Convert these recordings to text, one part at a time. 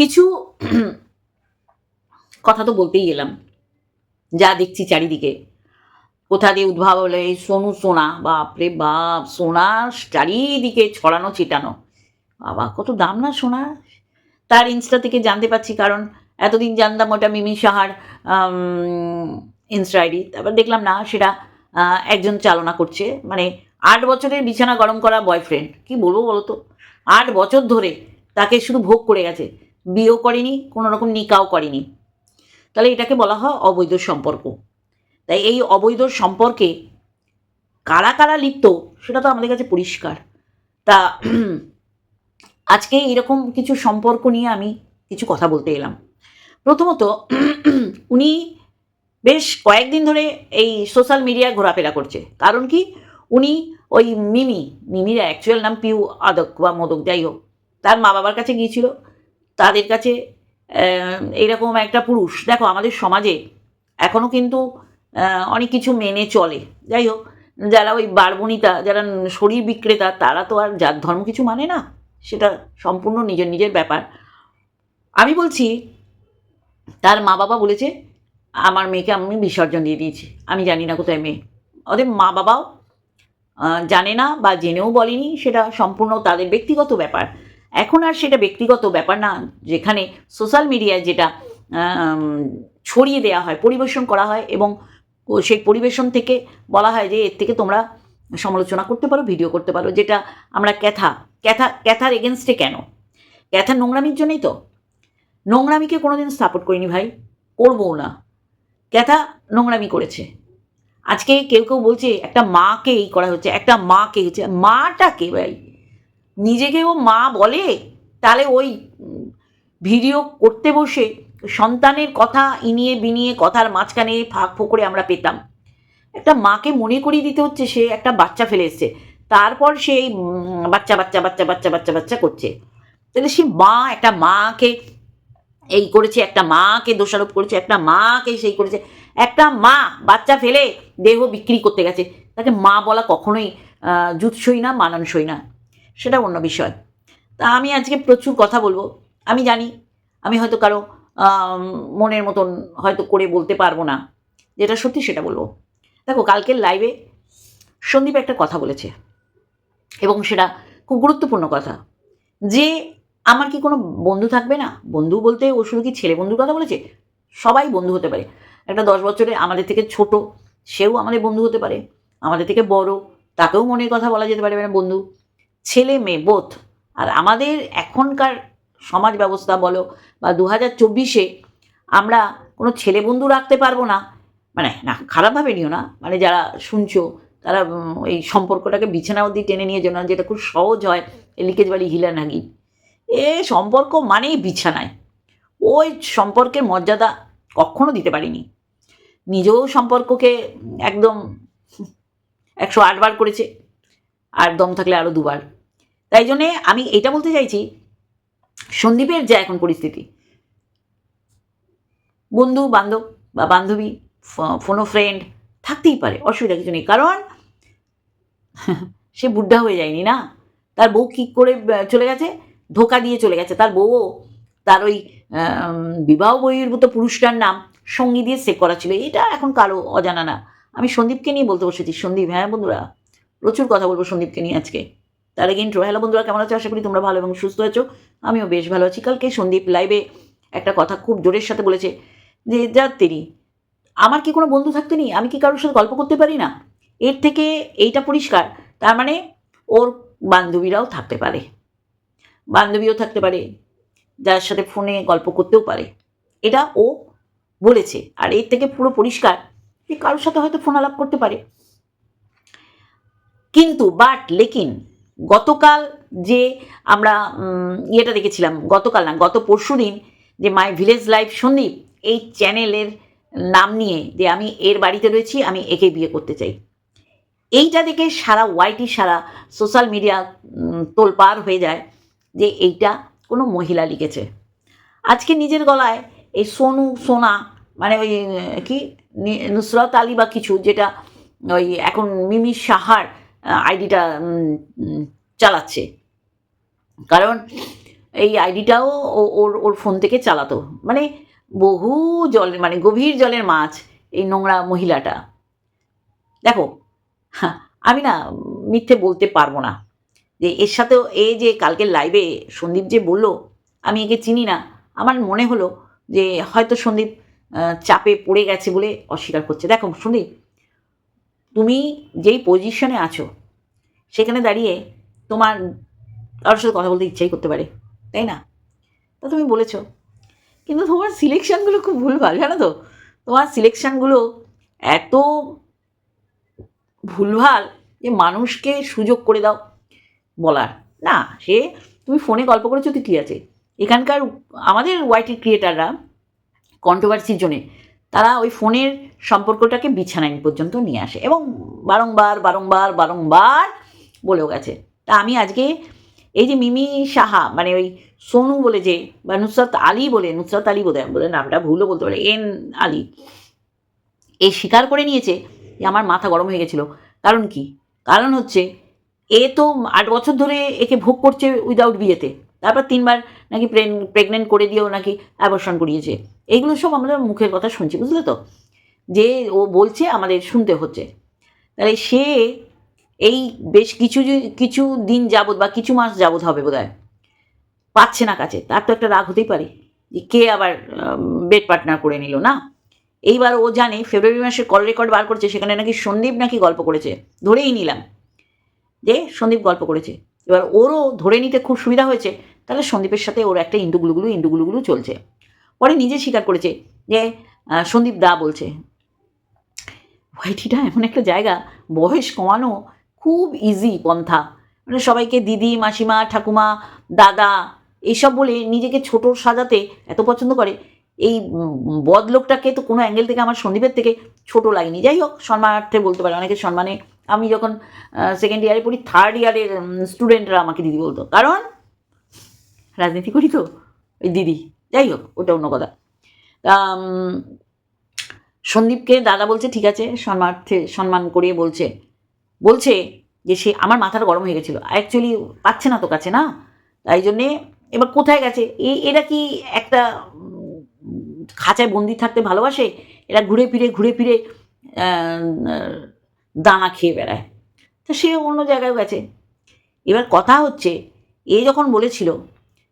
কিছু কথা তো বলতেই গেলাম। যা দেখছি চারিদিকে। কোথা দিয়ে উদ্ভাব হলে সোনু সোনা, বাপরে বাপ, সোনা চারিদিকে ছড়ানো, ছিটানো। বাবা, কত দাম না সোনা? তার ইনস্টা থেকে জানতে পারছি কারণ এতদিন জানতাম ওটা মিমি সাহার ইনস্টা আইডি তারপর দেখলাম না, সেটা একজন চালনা করছে। মানে আট বছরের বিছানা গরম করা বয়ফ্রেন্ড কি বলব বলো তো আট বছর ধরে তাকে শুধু ভোগ করে গেছে। বিয়েও করেনি, কোনো রকম নিকাও করেনি। তাহলে এটাকে বলা হয় অবৈধ সম্পর্ক। তাই এই অবৈধ সম্পর্কে কারা কারা লিপ্ত, সেটা তো আমাদের কাছে পরিষ্কার। তা আজকে এরকম কিছু সম্পর্ক নিয়ে আমি কিছু কথা বলতে এলাম। প্রথমত, উনি বেশ কয়েকদিন ধরে এই সোশ্যাল মিডিয়ায় ঘোরাফেরা করছে। কারণ কি? উনি ওই মিমি, মিমির অ্যাকচুয়াল নাম পিউ আদক বা মোদক, যাই হোক, তার মা বাবার কাছে গিয়েছিল। তাদের কাছে আহ, এইরকম একটা পুরুষ। দেখো আমাদের সমাজে এখনও কিন্তু অনেক কিছু মেনে চলে। যাই হোক যারা ওই বারবনিতা যারা শরীর বিক্রেতা তারা তো আর যার ধর্ম কিছু মানে না। সেটা সম্পূর্ণ নিজের নিজের ব্যাপার। আমি বলছি তার মা বাবা বলেছে আমার মেয়েকে আমি বিসর্জন দিয়ে দিয়েছি। আমি জানি না কোথায় মেয়ে। ওদের মা বাবাও জানে না বা জেনেও বলেনি। সেটা সম্পূর্ণ তাদের ব্যক্তিগত ব্যাপার। এখন আর সেটা ব্যক্তিগত ব্যাপার না, যেখানে সোশ্যাল মিডিয়ায় যেটা ছড়িয়ে দেওয়া হয়, পরিবেশন করা হয় এবং সেই পরিবেশন থেকে বলা হয় যে এর থেকে তোমরা সমালোচনা করতে পারো ভিডিও করতে পারো, যেটা আমরা ক্যাথা ক্যাথা, ক্যাথার এগেনস্টে কেন? ক্যাথা নোংরামির জন্যই তো। নোংরামিকে কোনোদিন সাপোর্ট করিনি ভাই, করবও না। ক্যাথা নোংরামি করেছে। আজকে কেউ কেউ বলছে, একটা মাকে এই করা হচ্ছে, একটা মাকে হচ্ছে, মাটাকে ভাই নিজেকেও মা বলে, তাহলে ওই ভিডিও করতে বসে সন্তানের কথা ইনিয়ে বিনিয়ে কথার মাঝখানে ফাঁক ফোকরে আমরা পেতাম। একটা মাকে মনে করিয়ে দিতে হচ্ছে, সে একটা বাচ্চা ফেলে এসছে। তারপর সে এই বাচ্চা বাচ্চা বাচ্চা বাচ্চা বাচ্চা বাচ্চা করছে। তাহলে সে মা, একটা মাকে এই করেছে, একটা মাকে দোষারোপ করেছে, একটা মাকে সেই করেছে। একটা মা বাচ্চা ফেলে দেহ বিক্রি করতে গেছে। তাকে মা বলা কখনোই জুৎসই না, মানানসই না। সেটা অন্য বিষয়। তা আমি আজকে প্রচুর কথা বলব। আমি জানি, আমি হয়তো কারও মনের মতন হয়তো করে বলতে পারব না। যেটা সত্যি সেটা বলব। দেখো, কালকের লাইভে সন্দীপ একটা কথা বলেছে। এবং সেটা খুব গুরুত্বপূর্ণ কথা। যে, আমার কি কোনো বন্ধু থাকবে না? বন্ধু বলতে ও শুধু কি ছেলে বন্ধুর কথা বলেছে? সবাই বন্ধু হতে পারে। একটা দশ বছরে আমাদের থেকে ছোট, সেও আমাদের বন্ধু হতে পারে। আমাদের থেকে বড়, তাকেও মনের কথা বলা যেতে পারে মানে বন্ধু। ছেলে মেয়ে বোধ আর আমাদের এখনকার সমাজ ব্যবস্থা বলো বা দু হাজার চব্বিশে আমরা কোনো ছেলে বন্ধু রাখতে পারব না। মানে না, খারাপভাবে নিও না। মানে যারা শুনছো, তারা এই সম্পর্কটাকে বিছানা অবধি টেনে নিয়ে না, যেটা খুব সহজ হয় লিকেজ বাড়ি হিলা নাগি। এ সম্পর্ক মানেই বিছানায়। ওই সম্পর্কের মর্যাদা কখনো দিতে পারিনি। নিজেও সম্পর্ককে একদম একশো আটবার করেছে। আর দম থাকলে আরও দুবার। তাই জন্যে আমি এটা বলতে চাইছি, সন্দীপের যা এখন পরিস্থিতি। বন্ধু, বান্ধব বা বান্ধবী ফোনো ফ্রেন্ড থাকতেই পারে, অসুবিধা কিছু নেই। কারণ সে বুদ্ধা হয়ে যায়নি না? তার বউ কী করে চলে গেছে? ধোকা দিয়ে চলে গেছে। তার বউও তার ওই বিবাহ বহির্ভূত পুরুষটার নাম সঙ্গী দিয়ে সেভ করা ছিল। এটা এখন কারও অজানা না। আমি সন্দীপকে নিয়ে বলতে বসেছি, সন্দীপ হ্যাঁ বন্ধুরা? প্রচুর কথা বলব সন্দীপকে নিয়ে আজকে। তার আগে ইন্ট্রো হ্যালো বন্ধুরা, কেমন আছো? আশা করি তোমরা ভালো এবং সুস্থ আছো। আমিও বেশ ভালো আছি। কালকে সন্দীপ লাইভে একটা কথা খুব জোরের সাথে বলেছে যে, যা তেরি, আমার কি কোনো বন্ধু থাকতে নেই? আমি কি কারোর সাথে গল্প করতে পারি না? এর থেকে এইটা পরিষ্কার। তার মানে ওর বান্ধবীরাও থাকতে পারে। বান্ধবীও থাকতে পারে, যার সাথে ফোনে গল্প করতেও পারে। এটা ও বলেছে। আর এর থেকে পুরো পরিষ্কার যে কারোর সাথে হয়তো ফোন আলাপ করতে পারে। কিন্তু বাট লেকিন, গতকাল যে আমরা ইয়েটা দেখেছিলাম, গতকাল না, গত পরশু দিন যে মাই ভিলেজ লাইফ সন্দীপ এই চ্যানেলের নাম নিয়ে যে আমি এর বাড়িতে রয়েছি, আমি একে বিয়ে করতে চাই। এইটা দেখে সারা ওয়াইটি সারা সোশ্যাল মিডিয়া তোলপার হয়ে যায় যে এইটা কোনো মহিলা লিখেছে। আজকে নিজের গলায় এই সোনু, সোনা মানে ওই, কি নুসরত আলী বা কিছু যেটা ওই এখন মিমি সাহার আইডিটা চালাচ্ছে। কারণ এই আইডিটাও ওর ওর ফোন থেকে চালাতো। মানে বহু জল মানে গভীর জলের মাছ এই নোংরা মহিলাটা। দেখো হ্যাঁ, আমি না মিথ্যে বলতে পারব না। যে এর সাথেও এই যে কালকের লাইভে সন্দীপ যে বলল আমি একে চিনি না। আমার মনে হলো যে হয়তো সন্দীপ চাপে পড়ে গেছে বলে অস্বীকার করছে। দেখো সন্দীপ তুমি যেই পজিশনে আছো, সেখানে দাঁড়িয়ে তোমার কারোর সাথে কথা বলতে ইচ্ছাই করতে পারে, তাই না? তা তুমি বলেছ। কিন্তু তোমার সিলেকশানগুলো খুব ভুলভাল, জানো তো? তোমার সিলেকশানগুলো এত ভুলভাল যে মানুষকে সুযোগ করে দাও বলার। না, সে তুমি ফোনে গল্প করেছ তো কী আছে। এখানকার আমাদের ওয়াইটি ক্রিয়েটাররা কন্ট্রোভার্সির জন্যে তারা ওই ফোনের সম্পর্কটাকে বিছানায় পর্যন্ত নিয়ে আসে এবং বারংবার বারংবার বারংবার বলেও গেছে। তা আমি আজকে এই যে মিমি সাহা মানে ওই সোনু বলে যে, বা নুসরাত আলী বলে, নুসরাত আলী বোধ বলে নামটা ভুলও বলতে পারে, এন আলী, এ স্বীকার করে নিয়েছে যে আমার মাথা গরম হয়ে গেছিল। কারণ কি? কারণ হচ্ছে, এ তো আট বছর ধরে একে ভোগ করছে উইদাউট বিয়েতে। তারপর তিনবার নাকি প্রেগনেন্ট করে দিয়েও নাকি অ্যাবর্শন করিয়েছে। এইগুলো সব আমরা মুখের কথা শুনছি, বুঝলে তো? যে ও বলছে আমাদের শুনতে হচ্ছে। তাহলে সে এই বেশ কিছু কিছু দিন যাবৎ বা কিছু মাস যাবৎ হবে বোধ পাচ্ছে না কাছে। তার তো একটা রাগ হতেই পারে যে কে আবার বেড পার্টনার করে নিল, না? এইবার ও জানে ফেব্রুয়ারি মাসে কল রেকর্ড বার করছে, সেখানে নাকি সন্দীপ নাকি গল্প করেছে, ধরেই নিলাম। যে সন্দীপ গল্প করেছে। এবার ওরও ধরে নিতে খুব সুবিধা হয়েছে তাহলে সন্দীপের সাথে ওর একটা ইন্ডুগুলুগুলু ইন্ডুগুলুগুলু চলছে। পরে নিজে স্বীকার করেছে যে সন্দীপ দা বলছে, ওয়াইটিটা এমন একটা জায়গা, বয়স কমানো খুব ইজি পন্থা। মানে সবাইকে দিদি, মাসিমা, ঠাকুমা, দাদা এইসব বলে নিজেকে ছোট সাজাতে এত পছন্দ করে। এই বদ লোকটাকে তো কোনো অ্যাঙ্গেল থেকে আমার সন্দীপের থেকে ছোট লাগেনি। যাই হোক সম্মানার্থে বলতে পারে, অনেকের সম্মানে আমি যখন সেকেন্ড ইয়ারে পড়ি থার্ড ইয়ারের স্টুডেন্টরা আমাকে দিদি বলতো। কারণ রাজনীতি করি তো? ওই দিদি। যাই হোক, ওটা অন্য কথা। তা সন্দীপকে দাদা বলছে, ঠিক আছে। সম্মানার্থে সম্মান করিয়ে বলছে। বলছে যে, সে আমার মাথাটা গরম হয়ে গেছিল। অ্যাকচুয়ালি পাচ্ছে না তো কাছে, না? তাই জন্যে এবার কোথায় গেছে? এই এরা কি একটা খাঁচায় বন্দি থাকতে ভালোবাসে? এরা ঘুরে ফিরে ঘুরে ফিরে দানা খেয়ে বেড়ায়। তো সে অন্য জায়গায় গেছে। এবার কথা হচ্ছে, এ যখন বলেছিল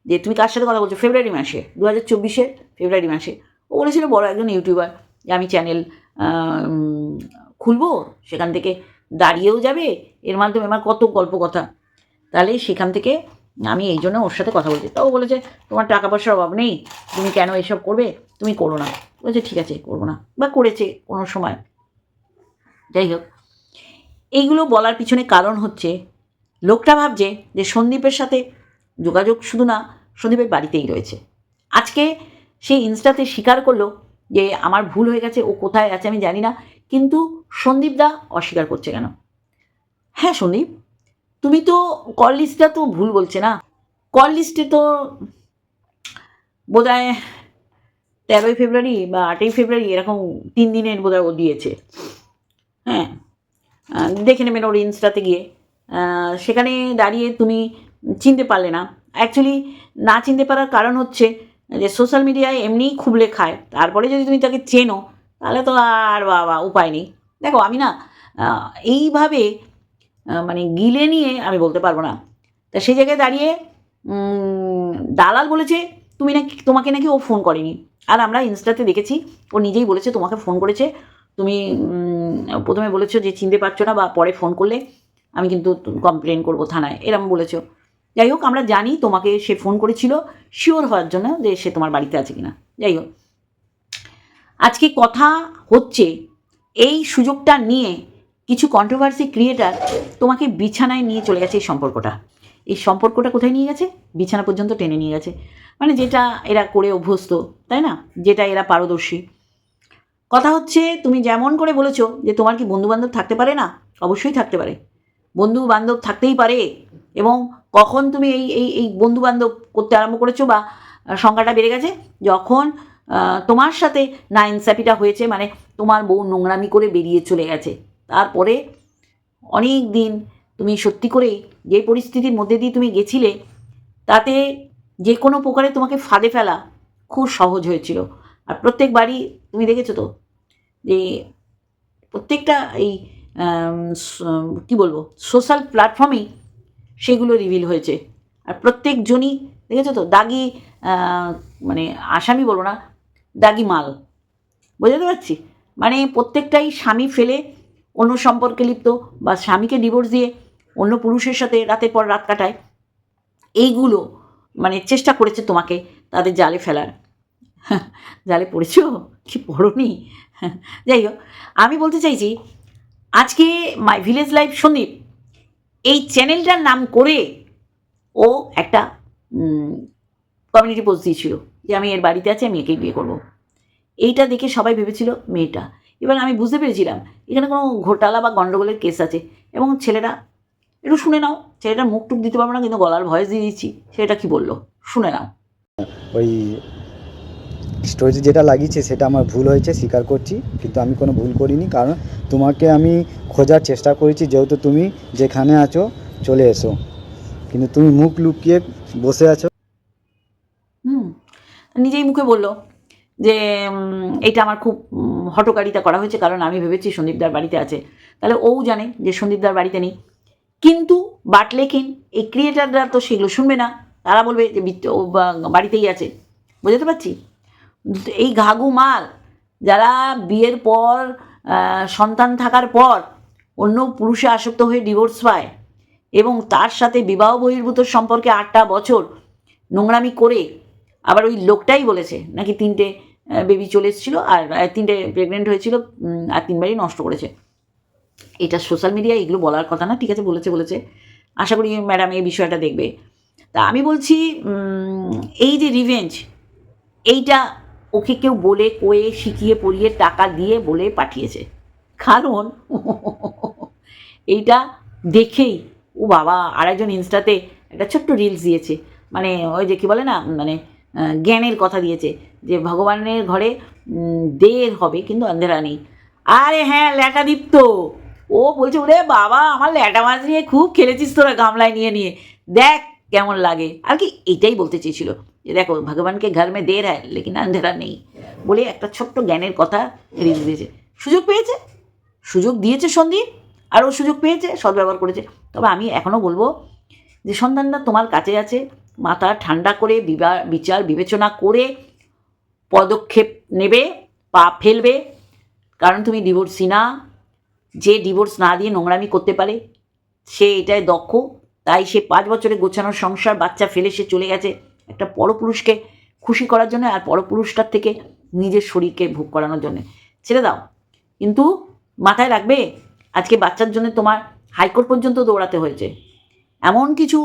যে তুমি কার সাথে কথা বলছো? ফেব্রুয়ারি মাসে দু হাজার চব্বিশের ফেব্রুয়ারি মাসে। ও বলেছিল, বড় একজন ইউটিউবার, যে আমি চ্যানেল খুলবো, সেখান থেকে দাঁড়িয়েও যাবে, এর মাধ্যমে আমার কত গল্প কথা তাহলে সেখান থেকে আমি এই জন্য ওর সাথে কথা বলছি। তাও বলেছে, তোমার টাকা পয়সার অভাব নেই, তুমি কেন এসব করবে? তুমি করো না। বলেছে, ঠিক আছে, করব না। বা করেছে কোনো সময়। যাই হোক, এইগুলো বলার পিছনে কারণ হচ্ছে, লোকটা ভাবছে যে সন্দীপের সাথে যোগাযোগ শুধু না, সন্দীপের বাড়িতেই রয়েছে। আজকে সেই ইনস্টাতে স্বীকার করল যে আমার ভুল হয়ে গেছে, ও কোথায় আছে আমি জানি না, কিন্তু সন্দীপ দা অস্বীকার করছে কেন? হ্যাঁ সন্দীপ, তুমি তো কল লিস্টটা তো ভুল বলছে না। কল লিস্টে তো বোধ হয় তেরোই ফেব্রুয়ারি বা আটই ফেব্রুয়ারি এরকম তিন দিনের বোধ ও দিয়েছে। হ্যাঁ দেখে নেবেন ওর ইনস্টাতে গিয়ে। সেখানে দাঁড়িয়ে তুমি চিনতে পারলে না। অ্যাকচুয়ালি না চিনতে পারার কারণ হচ্ছে যে সোশ্যাল মিডিয়ায় এমনিই খুবলে খায়। তারপরে যদি তুমি তাকে চেনো, তাহলে তো আর বাবা, উপায় নেই। দেখো, আমি না এইভাবে মানে গিলে নিয়ে আমি বলতে পারব না। তা সেই জায়গায় দাঁড়িয়ে দালাল বলেছে, তুমি নাকি, তোমাকে নাকি ও ফোন করেনি। আর আমরা ইনস্টাতে দেখেছি, ও নিজেই বলেছে, তোমাকে ফোন করেছে। তুমি প্রথমে বলেছ যে চিনতে পারছ না বা পরে ফোন করলে আমি কিন্তু কমপ্লেন করব থানায়। এরম বলেছ যাই হোক, আমরা জানি তোমাকে সে ফোন করেছিল শিওর হওয়ার জন্য যে সে তোমার বাড়িতে আছে কিনা। যাই হোক, আজকে কথা হচ্ছে এই সুযোগটা নিয়ে কিছু কন্ট্রোভার্সি ক্রিয়েটার তোমাকে বিছানায় নিয়ে চলে গেছে এই সম্পর্কটা। এই সম্পর্কটা কোথায় নিয়ে গেছে? বিছানা পর্যন্ত টেনে নিয়ে গেছে। মানে যেটা এরা করে অভ্যস্ত, তাই না? যেটা এরা পারদর্শী। কথা হচ্ছে, তুমি যেমন করে বলেছ যে তোমার কি বন্ধু বান্ধব থাকতে পারে না? অবশ্যই থাকতে পারে। বন্ধু বান্ধব থাকতেই পারে এবং কখন তুমি এই এই এই বন্ধু বান্ধব করতে আরম্ভ করেছ বা সংখ্যাটা বেড়ে গেছে? যখন তোমার সাথে না ইনসাপিটা হয়েছে মানে তোমার বউ নোংরামি করে বেরিয়ে চলে গেছে। তারপরে অনেক দিন তুমি সত্যি করেই যে পরিস্থিতির মধ্যে দিয়ে তুমি গেছিলে, তাতে যে কোনো প্রকারে তোমাকে ফাঁদে ফেলা খুব সহজ হয়েছিল। আর প্রত্যেকবারই তুমি দেখেছ তো, যে প্রত্যেকটা এই কি বলব সোশ্যাল প্ল্যাটফর্মেই সেগুলো রিভিল হয়েছে। আর প্রত্যেকজনই, দেখেছ তো, দাগি মানে আসামি বলব না, দাগি মাল। বোঝাতে পারছি? মানে প্রত্যেকটাই স্বামী ফেলে অন্য সম্পর্কে লিপ্ত বা স্বামীকে ডিভোর্স দিয়ে অন্য পুরুষের সাথে রাতের পর রাত কাটায়। এইগুলো মানে চেষ্টা করেছে তোমাকে তাদের জালে ফেলার। জালে পড়েছো? কি পড়নি? যাই হোক, আমি বলতে চাইছি, আজকে মাই ভিলেজ লাইফ সন্দীপ এই চ্যানেলটার নাম করে ও একটা কমিউনিটি পোস্ট দিয়েছিল যে আমি এর বাড়িতে আছি, আমি একেই বিয়ে করব। এইটা দেখে সবাই ভেবেছিল মেয়েটা। এবার আমি বুঝতে পেরেছিলাম, এখানে কোনো ঘোটালা বা গণ্ডগোলের কেস আছে। এবং ছেলেটা, একটু শুনে নাও, ছেলেটার মুখ টুক দিতে পারব না, কিন্তু গলার ভয়েস দিয়ে দিচ্ছি, ছেলেটা কি বলল? শুনে নাও। ওই স্টোরেজে যেটা লাগিয়েছে সেটা আমার ভুল হয়েছে, স্বীকার করছি, কিন্তু আমি কোনো ভুল করিনি। কারণ তোমাকে আমি খোঁজার চেষ্টা করেছি, যেহেতু তুমি যেখানে আছো চলে এসো। কিন্তু তুমি মুখ লুকিয়ে বসে আছো। হুম, নিজেই মুখে বলল যে এটা আমার খুব হটকারিতা করা হয়েছে, কারণ আমি ভেবেছি সন্দীপদার বাড়িতে আছে। তাহলে ও জানে যে সন্দীপদার বাড়িতে নেই। কিন্তু বাট লেখিন এই ক্রিয়েটাররা তো সেগুলো শুনবে না। তারা বলবে যে বাড়িতেই আছে। বুঝতে পারছি? এই ঘাঘু মাল, যারা বিয়ের পর সন্তান থাকার পর অন্য পুরুষে আসক্ত হয়ে ডিভোর্স পায় এবং তার সাথে বিবাহ বহির্ভূত সম্পর্কে আটটা বছর নোংরামি করে আবার ওই লোকটাই বলেছে, নাকি তিনটে বেবি চলে এসেছিল আর তিনটে প্রেগনেন্ট হয়েছিল আর তিনবারই নষ্ট করেছে। এটা সোশ্যাল মিডিয়ায় এগুলো বলার কথা না, ঠিক আছে, বলেছে বলেছে। আশা করি ম্যাডাম এই বিষয়টা দেখবে। তা আমি বলছি এই যে রিভেঞ্জ এইটা ওকে কেউ বলে, কয়ে, শিখিয়ে, পড়িয়ে টাকা দিয়ে বলে পাঠিয়েছে। কারণ এইটা দেখেই, ও বাবা, আরেকজন ইনস্টাতে একটা ছোট্ট রিলস দিয়েছে। মানে ওই যে কি বলে না মানে জ্ঞানের কথা দিয়েছে যে ভগবানের ঘরে দের হবে, কিন্তু অন্ধেরা নেই। আরে হ্যাঁ ল্যাটা দীপ্ত ও বলছে, ওরে বাবা, আমার ল্যাটা মাছ নিয়ে খুব খেলেছিস তোরা গামলায় নিয়ে নিয়ে। দেখ কেমন লাগে। আর কি, এটাই বলতে চেয়েছিল। যে দেখো ভগবানকে ঘর মে দের হ্যায় লেকিন অন্ধেরা নেই বলে একটা ছোট্ট জ্ঞানের কথা রিলস দিয়েছে সুযোগ পেয়েছে সুযোগ দিয়েছে সন্দীপ? আর ও সুযোগ পেয়েছে, সদ্ব্যবহার করেছে। তবে আমি এখনও বলব যে সন্তানটা তোমার কাছে আছে। মাথা ঠান্ডা করে বিচার, বিবেচনা করে পদক্ষেপ নেবে, পা ফেলবে। কারণ তুমি ডিভোর্সি না। যে ডিভোর্স না দিয়ে নোংরামি করতে পারে, সে এটাই দক্ষ। তাই সে পাঁচ বছরে গোছানোর সংসার, বাচ্চা ফেলে সে চলে গেছে। একটা পরপুরুষকে খুশি করার জন্য আর পরপুরুষটার থেকে নিজের শরীরকে ভোগ করানোর জন্য। ছেড়ে দাও। কিন্তু মাথায় রাখবে, আজকে বাচ্চার জন্য তোমার হাইকোর্ট পর্যন্ত দৌড়াতে হয়েছে। এমন কিছু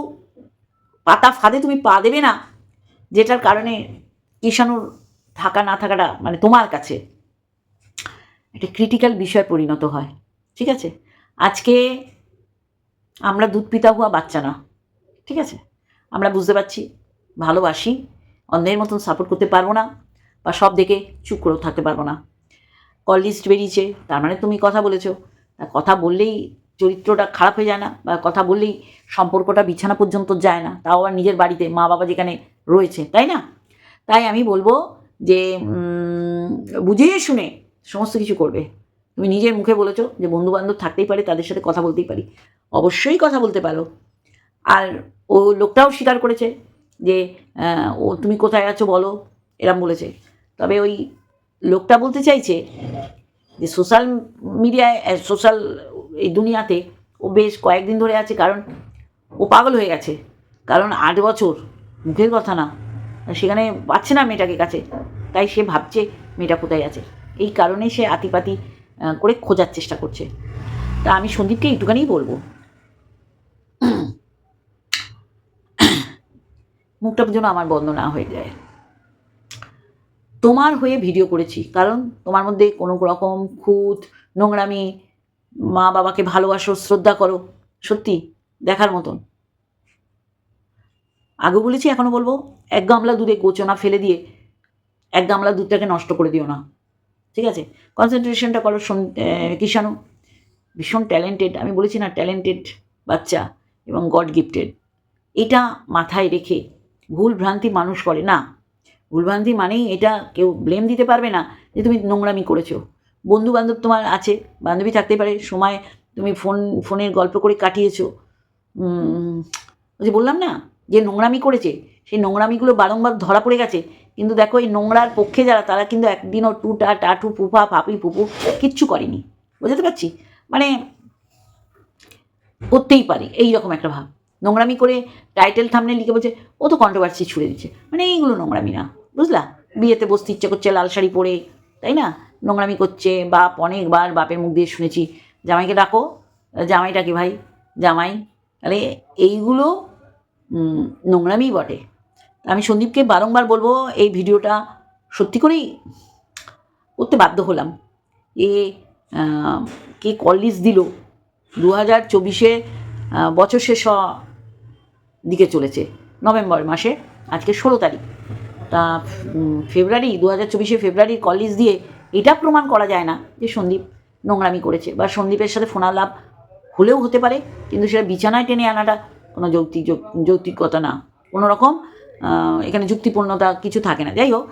পাতা ফাঁদে তুমি পা দেবে না, যেটার কারণে ঈশানুর থাকা না থাকাটা মানে তোমার কাছে একটা ক্রিটিক্যাল বিষয় পরিণত হয়। ঠিক আছে? আজকে আমরা দুধ পিতা হওয়া বাচ্চা না। ঠিক আছে? আমরা বুঝতে পারছি ভালোবাসি অন্যের মতন সাপোর্ট করতে পারব না বা সব দেখে চুপ করেও থাকতে পারব না। কল লিস্ট বেরিয়েছে তার মানে তুমি কথা বলেছ। তা কথা বললেই চরিত্রটা খারাপ হয়ে যায় না বা কথা বললেই সম্পর্কটা বিছানা পর্যন্ত যায় না। তাও আবার নিজের বাড়িতে মা বাবা যেখানে রয়েছে তাই না? তাই আমি বলব যে উম, বুঝে শুনে সমস্ত কিছু করবে। তুমি নিজের মুখে বলেছ যে বন্ধু বান্ধব থাকতেই পারে তাদের সাথে কথা বলতেই পারি। অবশ্যই কথা বলতে পারো। আর ও লোকটাও স্বীকার করেছে যে ও তুমি কোথায় আছো বলো, এরম বলেছে। তবে ওই লোকটা বলতে চাইছে যে সোশ্যাল মিডিয়ায় সোশ্যাল এই দুনিয়াতে ও বেশ কয়েকদিন ধরে আছে, কারণ ও পাগল হয়ে গেছে। কারণ আট বছর, মুখের কথা না। সেখানে পাচ্ছে না মেয়েটাকে কাছে। তাই সে ভাবছে মেয়েটা কোথায় আছে। এই কারণে সে আতিপাতি করে খোঁজার চেষ্টা করছে। তা আমি সন্দীপকে একটুখানিই বলব। মুখটা যেন আমার বন্ধ না হয়ে যায়। তোমার হয়ে ভিডিও করেছি, কারণ তোমার মধ্যে কোনো রকম খুঁত, নোংরামি, মা বাবাকে ভালোবাসো, শ্রদ্ধা করো, সত্যি দেখার মতন। আগে বলেছি এখনও বলব, এক গামলা দুধে গোচনা ফেলে দিয়ে এক গামলা দুধটাকে নষ্ট করে দিও না। ঠিক আছে? কনসেন্ট্রেশনটা করো কিষাণু, ভীষণ ট্যালেন্টেড আমি বলেছি না ট্যালেন্টেড বাচ্চা এবং গড গিফটেড এটা মাথায় রেখে ভুল ভ্রান্তি মানুষ করে, না। ভুল ভ্রান্তি মানেই এটা কেউ ব্লেম দিতে পারবে না যে তুমি নোংরামি করেছ। বন্ধু বান্ধব তোমার আছে, বান্ধবী থাকতে পারে, সময় তুমি ফোন ফোনের গল্প করে কাটিয়েছো। যে বললাম না, যে নোংরামি করেছে, সেই নোংরামিগুলো বারংবার ধরা পড়ে গেছে। কিন্তু দেখো, এই নোংরার পক্ষে যারা, তারা কিন্তু একদিনও টুটা, টাটু পুপা পাপি পুপু কিচ্ছু করেনি। বুঝতে পারছি? মানে করতেই পারে এই রকম একটা ভাব। নোংরামি করে টাইটেল থামনে লিখে বলছে ও তো কন্ট্রোভার্সি ছুড়ে দিচ্ছে। মানে এইগুলো নোংরামি না বুঝলা? বিয়েতে বসতে ইচ্ছে করছে লাল শাড়ি পরে তাই না? নোংরামি করছে বাপ অনেকবার বাপের মুখ দিয়ে শুনেছি জামাইকে ডাকো জামাইটাকে ভাই? জামাই। তাহলে এইগুলো উম, নোংরামিই বটে। আমি সন্দীপকে বারংবার বলব এই ভিডিওটা সত্যি করেই করতে বাধ্য হলাম। এ কে কল দিল দু হাজার চব্বিশে বছর শেষ দিকে চলেছে। নভেম্বর মাসে, আজকে ষোলো তারিখ। তা ফেব্রুয়ারি দু হাজার চব্বিশে ফেব্রুয়ারির কলেজ দিয়ে এটা প্রমাণ করা যায় না যে সন্দীপ নোংরামি করেছে বা সন্দীপের সাথে ফোনালাপ হলেও হতে পারে, কিন্তু সেটা বিছানায় টেনে আনাটা কোনো যৌক্তিক যৌক্তিকতা না। কোনো রকম এখানে যুক্তিপূর্ণতা কিছু থাকে না। যাই হোক,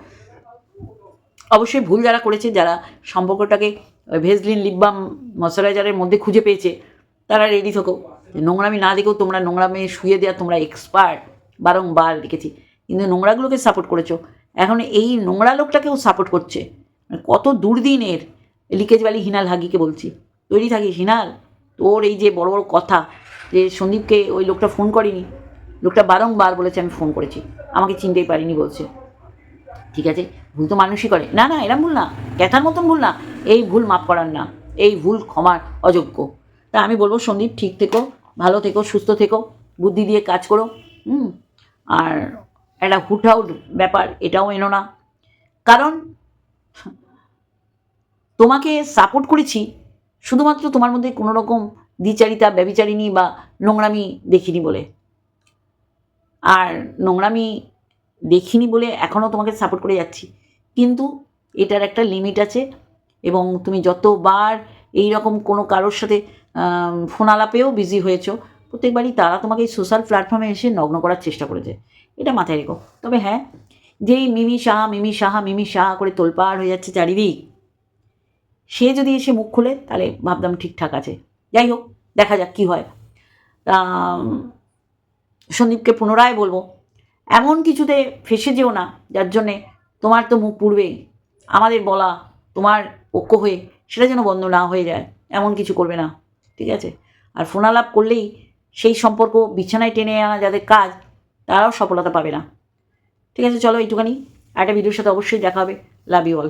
অবশ্যই ভুল যারা করেছে, যারা সম্পর্কটাকে ভেজলিন লিপবাম ময়শ্চারাইজারের মধ্যে খুঁজে পেয়েছে, তারা রেডি থাকো। নোংরামি না দেখেও তোমরা নোংরামে শুয়ে দেওয়া তোমরা এক্সপার্ট বারংবার দেখেছি। কিন্তু নোংরাগুলোকে সাপোর্ট করেছ। এখন এই নোংরা লোকটাকেও সাপোর্ট করছে। মানে কত দুর্দিনের লিকেজ বালি হিনাল হাগিকে বলছি। তৈরি থাকিস হিনাল, তোর এই যে বড় বড় কথা যে সন্দীপকে ওই লোকটা ফোন করেনি, লোকটা বারংবার বলেছে আমি ফোন করেছি। আমাকে চিনতেই পারিনি বলছে। ঠিক আছে, ভুল তো মানুষই করে। না না, এরম ভুল না। ক্যাথার মতন ভুল না। এই ভুল মাফ করার না এই ভুল ক্ষমার অযোগ্য। তা আমি বলব সন্দীপ, ঠিক থেকো। ভালো থেকো, সুস্থ থেকো, বুদ্ধি দিয়ে কাজ করো, হুম? আর একটা হুটহাউট ব্যাপার, এটাও এনো না। কারণ, তোমাকে সাপোর্ট করেছি, শুধুমাত্র তোমার মধ্যে কোনো রকম দ্বিচারিতা ব্যবিচারিণী বা নোংরামি দেখিনি বলে। আর নোংরামি দেখিনি বলে এখনও তোমাকে সাপোর্ট করে যাচ্ছি। কিন্তু এটার একটা লিমিট আছে এবং তুমি যতবার এই রকম কোনো কারোর সাথে আম, ফোন আলাপেও বিজি হয়েছো। প্রত্যেকবারই তারা তোমাকে এই সোশ্যাল প্ল্যাটফর্মে এসে নগ্ন করার চেষ্টা করেছে। এটা মাথায় রেখো। তবে হ্যাঁ যেই মিমি সাহা মিমি সাহা মিমি সাহা করে তোলপাড় হয়ে যাচ্ছে চারিদিক সে যদি এসে মুখ খোলে তাহলে ভাবতাম ঠিকঠাক আছে। যাই হোক দেখা যাক কী হয়। সন্দীপকে পুনরায় বলব এমন কিছুতে ফেসে যেও না যার জন্যে তোমার তো মুখ পুড়বেই আমাদের বলা তোমার পক্ষ হয়ে সেটা যেন বন্ধ না হয়ে যায়। এমন কিছু করবে না। ঠিক আছে? আর ফোনালাপ করলেই সেই সম্পর্ক বিছানায় টেনে আনা যাদের কাজ, তারাও সফলতা পাবে না। ঠিক আছে, চলো এইটুখানি। একটা ভিডিওর সাথে অবশ্যই দেখা হবে। Love you all